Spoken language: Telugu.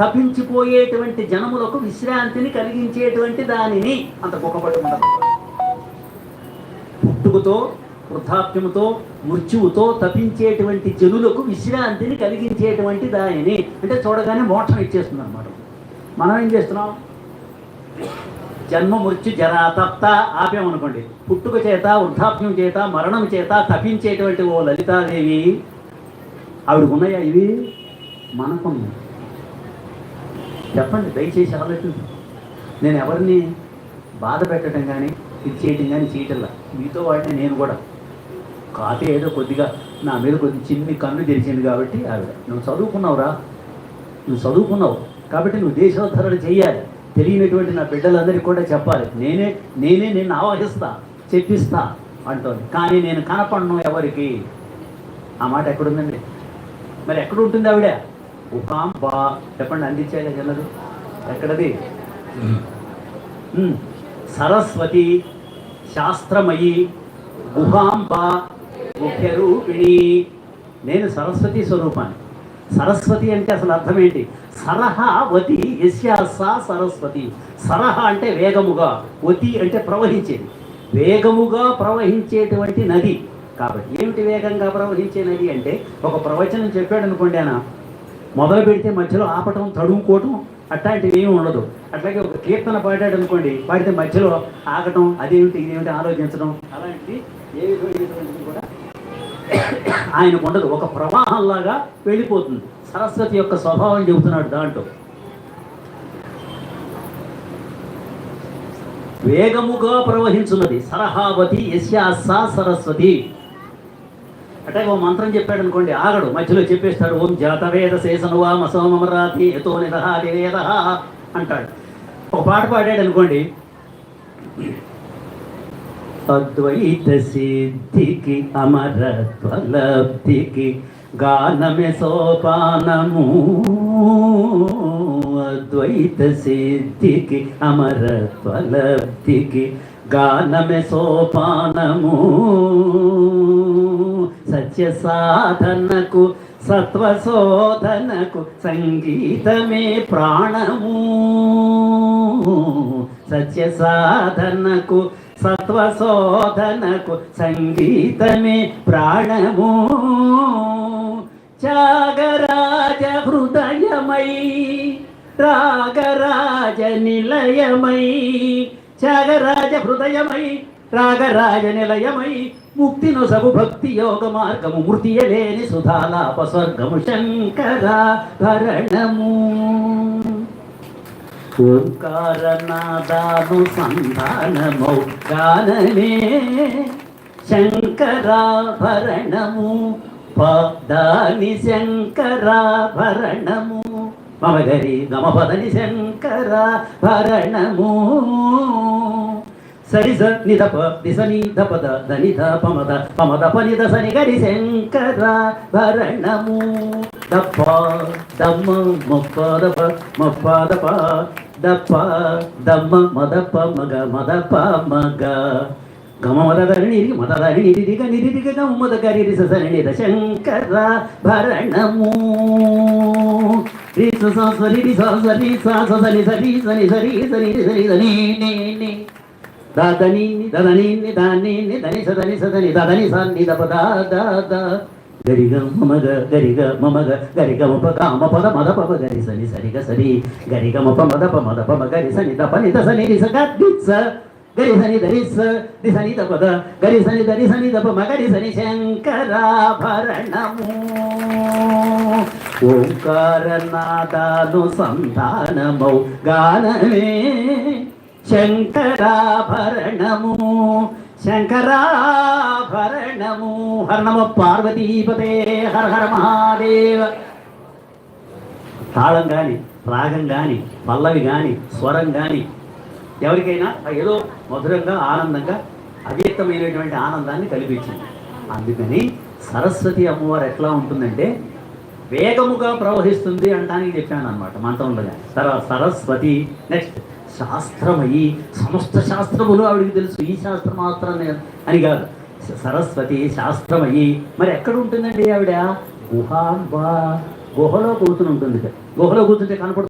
తప్పించిపోయేటువంటి జనములకు విశ్రాంతిని కలిగించేటువంటి దానిని అంత గొప్పపడి ఉండదు. పుట్టుకతో వృద్ధాప్యముతో మృత్యువుతో తప్పించేటువంటి జనులకు విశ్రాంతిని కలిగించేటువంటి దానిని అంటే చూడగానే మోక్షం ఇచ్చేస్తుంది అనమాట మనం ఏం చేస్తున్నాం? జన్మ మృత్యు జరా తప్త ఆపామనుకోండి పుట్టుక చేత వృద్ధాప్యం చేత మరణం చేత తప్పించేటువంటి ఓ లలితాదేవి ఆవిడకున్నాయా ఇవి? మనకున్నాయి. చెప్పండి దయచేసి ఆలోచించు నేను ఎవరిని బాధ పెట్టడం కానీ ఇది చేయటం కానీ చేయటంలా. మీతో వాటిని నేను కూడా. కాతే ఏదో కొద్దిగా నా మీద కొద్ది చిన్ని కన్ను తెరిచింది కాబట్టి ఆవిడ. నువ్వు చదువుకున్నావురా. నువ్వు చదువుకున్నావు. కాబట్టి నువ్వు దేశోద్ధరణ చేయాలి. తెలియనటువంటి నా బిడ్డలందరికీ కూడా చెప్పాలి. నేనే నేనే నిన్ను ఆవాహిస్తా చెప్పిస్తా అంటోంది. కానీ నేను కనపడను ఎవరికి? ఆ మాట ఎక్కడుందండి? మరి ఎక్కడ ఉంటుంది ఆవిడ? ఉకాం బా. చెప్పండి అందించాలి జల్లదు ఎక్కడది. సరస్వతి శాస్త్రమయి గుహాంబ ముఖ్యరూపిణి నేను సరస్వతి స్వరూపాన్ని. సరస్వతి అంటే అసలు అర్థం ఏంటి? సరహావతి యస్యాసా సరస్వతి. సరహ అంటే వేగముగా వతి అంటే ప్రవహించేది. వేగముగా ప్రవహించేటువంటి నది. కాబట్టి ఏమిటి వేగంగా ప్రవహించే నది అంటే ఒక ప్రవచనం చెప్పాడు అనుకోండి ఆయన మొదలు పెడితే మధ్యలో ఆపటం తడుముకోవటం అట్లాంటివి ఏమి ఉండదు. అట్లాగే ఒక కీర్తన పాడాడు అనుకోండి పాడితే మధ్యలో ఆగటం అదేమిటి ఇదేమిటి ఆలోచించడం అలాంటిది ఏ విధమైనటువంటిది కూడా ఆయనకు ఉండదు. ఒక ప్రవాహంలాగా వెళ్ళిపోతుంది. సరస్వతి యొక్క స్వభావం చెబుతున్నాడు దాంట్లో. వేగముగా ప్రవహించున్నది. సరహావతి యశ్యాస సరస్వతి. అంటే ఓ మంత్రం చెప్పాడు అనుకోండి ఆగడు. మధ్యలో చెప్పేస్తాడు ఓం జాతవేద శేషనువా మసోమరాతి ఎతో నిదహాది వేద అంటాడు. ఒక పాట పాడాడు అనుకోండి అద్వైత సిద్ధికి అమరత్వలబ్ధికి గానమే సోపానము. అద్వైత సిద్ధికి అమరత్వలబ్ధికి గానమే సోపానము. సత్య సాధనకు సత్వశోధనకు సంగీతమే ప్రాణము. సత్య సాధనకు సత్వశోధనకు సంగీతమే ప్రాణము. త్యాగరాజ హృదయమై రాగరాజ నిలయమై త్యాగరాజ హృదయమై రాగరాజ నిలయమై ముక్తిను సగు భక్తి యోగ మార్గము మృతియలేని సుధాలాప స్వర్గము శంకర భరణము ఓంకారనాదాను సంధానము గానమే శంకరాభరణము. పదాని శంకరాభరణము. మమగరి గమపదని శంకరాభరణము. సరి స నిధ ప దిశ నిధ పద ధని ధ పమద పమద పని దశ ని గరి శంకర భరణము దప్ప దమ్మ మొప్ప దప మొప్ప దప దప్ప దమ్మ మదప్ప మగ మదప్ప మగ గమ మద ధరణి మద ధరణి నిధిగ నిధిగ గమ మద గరి రిస సరి నిధ శంకర భరణము రిస స సరి రి స సరి స స సరి సరి సరి సరి సరి సరి సరి ని ని దాదని దదని దాని దని సదని సదని దదని సన్ని దప దా దా దా గరిగ మమగ గరిగ మమగ గరిగ మప కామ పద మద పప గరి సని సరిగ సరి గరిగ మప మద ప మద పమ గరి సని దప ని దస ని రిస గరి స గరి సని దరిస దిసని దప ద గరి సని దరి సని దప మ గరి సని శంకరాభరణము ఓంకారనాదాను సంధానమౌ గానమే శంకరాభరణము శంకరాభరణము. హరణమ పార్వతీపతే హర హర మహాదేవ. తాళం కానీ రాగం కానీ పల్లవి కానీ స్వరం కానీ ఎవరికైనా ఏదో మధురంగా ఆనందంగా అవ్యక్తమైనటువంటి ఆనందాన్ని కల్పించింది. అందుకని సరస్వతి అమ్మవారు ఎట్లా ఉంటుందంటే వేగముగా ప్రవహిస్తుంది అంటానికి చెప్పాను అనమాట మంత్రంలో కానీ సర సరస్వతి నెక్స్ట్. శాస్త్రమయి సమస్త శాస్త్రములు ఆవిడికి తెలుసు. ఈ శాస్త్రం మాత్రమే అని కాదు. సరస్వతి శాస్త్రమయి. మరి ఎక్కడ ఉంటుందండి ఆవిడ? గుహ గుహలో కూర్చుని ఉంటుంది. గుహలో కూర్చుంటే కనపడుతుంది.